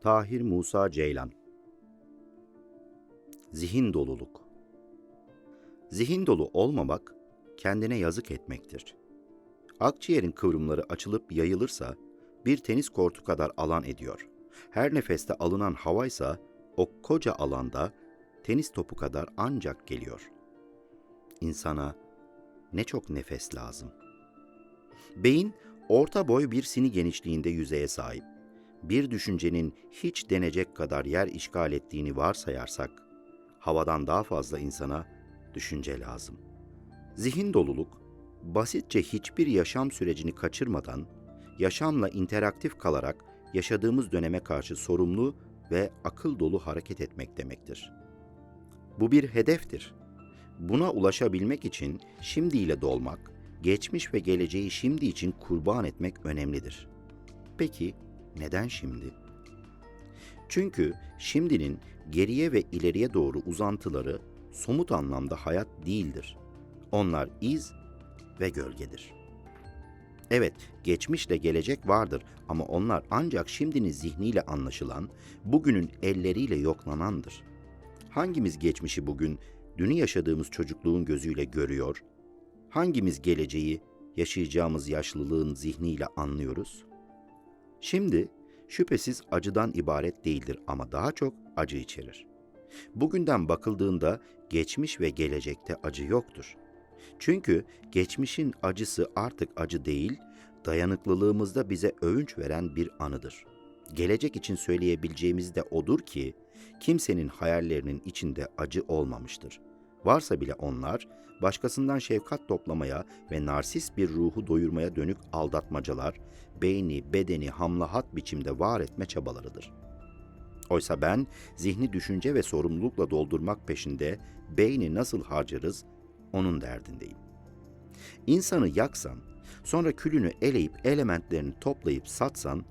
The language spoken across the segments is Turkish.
Tahir Musa Ceylan Zihin doluluk Zihin dolu olmamak, kendine yazık etmektir. Akciğerin kıvrımları açılıp yayılırsa, bir tenis kortu kadar alan ediyor. Her nefeste alınan havaysa, o koca alanda tenis topu kadar ancak geliyor. İnsana ne çok nefes lazım. Beyin, orta boy bir sini genişliğinde yüzeye sahip. Bir düşüncenin hiç denecek kadar yer işgal ettiğini varsayarsak, havadan daha fazla insana düşünce lazım. Zihin doluluk, basitçe hiçbir yaşam sürecini kaçırmadan, yaşamla interaktif kalarak yaşadığımız döneme karşı sorumlu ve akıl dolu hareket etmek demektir. Bu bir hedeftir. Buna ulaşabilmek için şimdiyle dolmak, geçmiş ve geleceği şimdi için kurban etmek önemlidir. Peki neden şimdi? Çünkü şimdinin geriye ve ileriye doğru uzantıları somut anlamda hayat değildir. Onlar iz ve gölgedir. Evet, geçmişle gelecek vardır ama onlar ancak şimdinin zihniyle anlaşılan, bugünün elleriyle yoklanandır. Hangimiz geçmişi bugün dünü yaşadığımız çocukluğun gözüyle görüyor? Hangimiz geleceği yaşayacağımız yaşlılığın zihniyle anlıyoruz? Şimdi şüphesiz acıdan ibaret değildir ama daha çok acı içerir. Bugünden bakıldığında geçmiş ve gelecekte acı yoktur. Çünkü geçmişin acısı artık acı değil, dayanıklılığımızda bize övünç veren bir anıdır. Gelecek için söyleyebileceğimiz de odur ki kimsenin hayallerinin içinde acı olmamıştır. Varsa bile onlar başkasından şefkat toplamaya ve narsist bir ruhu doyurmaya dönük aldatmacalar, beyni, bedeni hamlahat biçimde var etme çabalarıdır. Oysa ben zihni düşünce ve sorumlulukla doldurmak peşinde beyni nasıl harcarız onun derdindeyim. İnsanı yaksan, sonra külünü eleyip elementlerini toplayıp satsan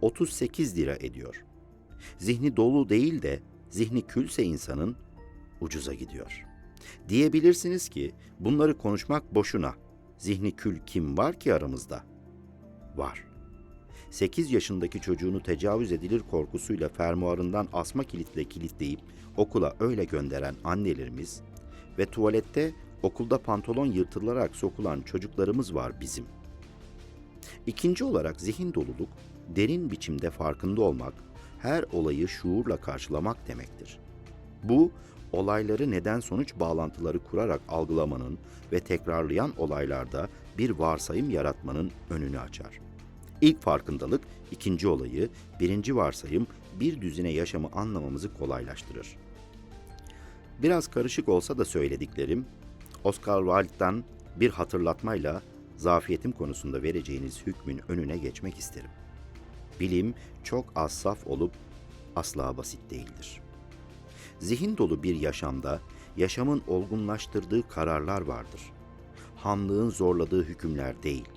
38 lira ediyor. Zihni dolu değil de zihni külse insanın ucuza gidiyor. Diyebilirsiniz ki bunları konuşmak boşuna. Zihni kül kim var ki aramızda? Var. 8 yaşındaki çocuğunu tecavüz edilir korkusuyla fermuarından asma kilitle kilitleyip okula öyle gönderen annelerimiz ve tuvalette okulda pantolon yırtılarak sokulan çocuklarımız var bizim. İkinci olarak zihin doluluk, derin biçimde farkında olmak, her olayı şuurla karşılamak demektir. Bu, olayları neden sonuç bağlantıları kurarak algılamanın ve tekrarlayan olaylarda bir varsayım yaratmanın önünü açar. İlk farkındalık, ikinci olayı, birinci varsayım bir düzine yaşamı anlamamızı kolaylaştırır. Biraz karışık olsa da söylediklerim, Oscar Wilde'dan bir hatırlatmayla zafiyetim konusunda vereceğiniz hükmün önüne geçmek isterim. Bilim çok az saf olup asla basit değildir. Zihin dolu bir yaşamda yaşamın olgunlaştırdığı kararlar vardır. Hamlığın zorladığı hükümler değil.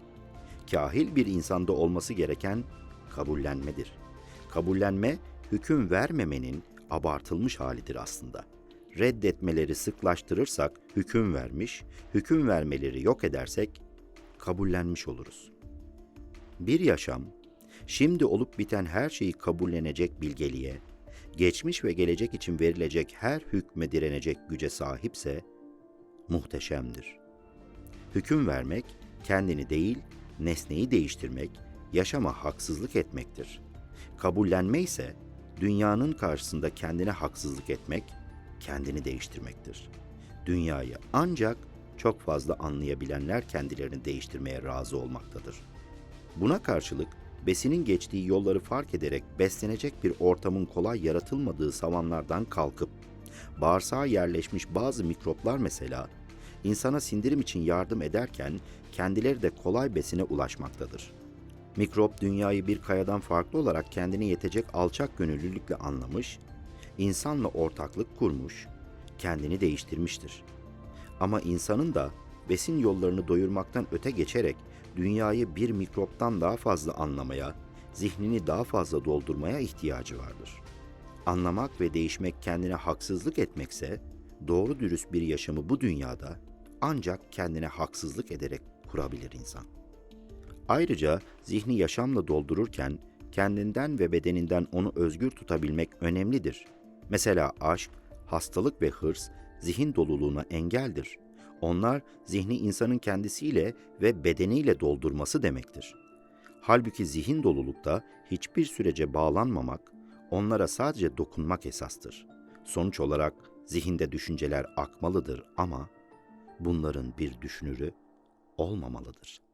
Kahil bir insanda olması gereken kabullenmedir. Kabullenme, hüküm vermemenin abartılmış halidir aslında. Reddetmeleri sıklaştırırsak hüküm vermiş, hüküm vermeleri yok edersek kabullenmiş oluruz. Bir yaşam, şimdi olup biten her şeyi kabullenecek bilgeliğe, geçmiş ve gelecek için verilecek her hükme direnecek güce sahipse muhteşemdir. Hüküm vermek, kendini değil, nesneyi değiştirmek, yaşama haksızlık etmektir. Kabullenme ise dünyanın karşısında kendine haksızlık etmek, kendini değiştirmektir. Dünyayı ancak çok fazla anlayabilenler kendilerini değiştirmeye razı olmaktadır. Buna karşılık besinin geçtiği yolları fark ederek beslenecek bir ortamın kolay yaratılmadığı savanlardan kalkıp bağırsağa yerleşmiş bazı mikroplar mesela insana sindirim için yardım ederken kendileri de kolay besine ulaşmaktadır. Mikrop dünyayı bir kayadan farklı olarak kendine yetecek alçak gönüllülükle anlamış, insanla ortaklık kurmuş, kendini değiştirmiştir. Ama insanın da besin yollarını doyurmaktan öte geçerek dünyayı bir mikroptan daha fazla anlamaya, zihnini daha fazla doldurmaya ihtiyacı vardır. Anlamak ve değişmek kendine haksızlık etmekse, doğru dürüst bir yaşamı bu dünyada ancak kendine haksızlık ederek kurabilir insan. Ayrıca zihni yaşamla doldururken kendinden ve bedeninden onu özgür tutabilmek önemlidir. Mesela aşk, hastalık ve hırs zihin doluluğuna engeldir. Onlar zihni insanın kendisiyle ve bedeniyle doldurması demektir. Halbuki zihin dolulukta hiçbir sürece bağlanmamak, onlara sadece dokunmak esastır. Sonuç olarak zihinde düşünceler akmalıdır ama bunların bir düşünürü olmamalıdır.''